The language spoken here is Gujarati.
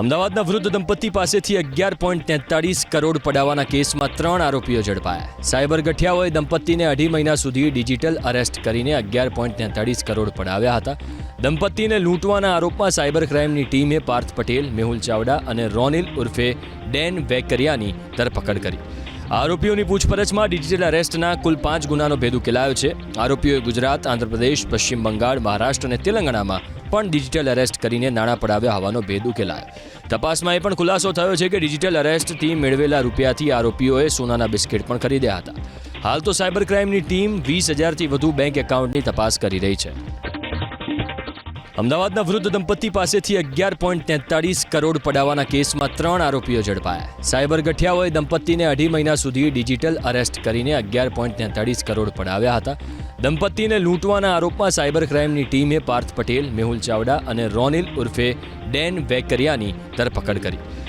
અમદાવાદના વૃદ્ધ દંપતી પાસેથી અગિયાર પોઈન્ટ તેતાળીસ કરોડ પડાવવાના કેસમાં ત્રણ આરોપીઓ ઝડપાયા. સાયબર ગઠિયાઓએ દંપતીને અઢી મહિના સુધી ડિજિટલ અરેસ્ટ કરીને અગિયાર પોઈન્ટ તેતાળીસ કરોડ પડાવ્યા હતા. દંપતીને લૂંટવાના આરોપમાં સાયબર ક્રાઇમની ટીમે પાર્થ પટેલ, મેહુલ ચાવડા અને રોનિલ ઉર્ફે ડેન વેકરિયાની ધરપકડ કરી. આરોપીઓની પૂછપરછમાં ડિજિટલ અરેસ્ટના કુલ પાંચ ગુનાનો ભેદ ઉકેલાયો છે. આરોપીઓએ ગુજરાત, આંધ્રપ્રદેશ, પશ્ચિમ બંગાળ, મહારાષ્ટ્ર અને તેલંગાણામાં પણ ડિજિટલ અરેસ્ટ કરીને નાણાં પડાવ્યા હોવાનો ભેદ ઉકેલાયો. તપાસમાં એ પણ ખુલાસો થયો છે કે ડિજિટલ અરેસ્ટથી મેળવેલા રૂપિયાથી આરોપીઓએ સોનાના બિસ્કિટ પણ ખરીદ્યા હતા. હાલ તો સાયબર ક્રાઇમની ટીમ વીસ હજારથી વધુ બેંક એકાઉન્ટની તપાસ કરી રહી છે. અમદાવાદના વૃદ્ધ દંપતી પાસેથી અગિયાર પોઈન્ટ તેતાળીસ કરોડ પડાવવાના કેસમાં ત્રણ આરોપીઓ ઝડપાયા. સાયબર ગઠિયાઓએ દંપતીને અઢી મહિના સુધી ડિજિટલ અરેસ્ટ કરીને અગિયાર પોઈન્ટ તેતાળીસ કરોડ પડાવ્યા હતા. દંપતીને લૂંટવાના આરોપમાં સાયબર ક્રાઇમની ટીમે પાર્થ પટેલ, મેહુલ ચાવડા અને રોનિલ ઉર્ફે ડેન વેકરિયાની ધરપકડ કરી.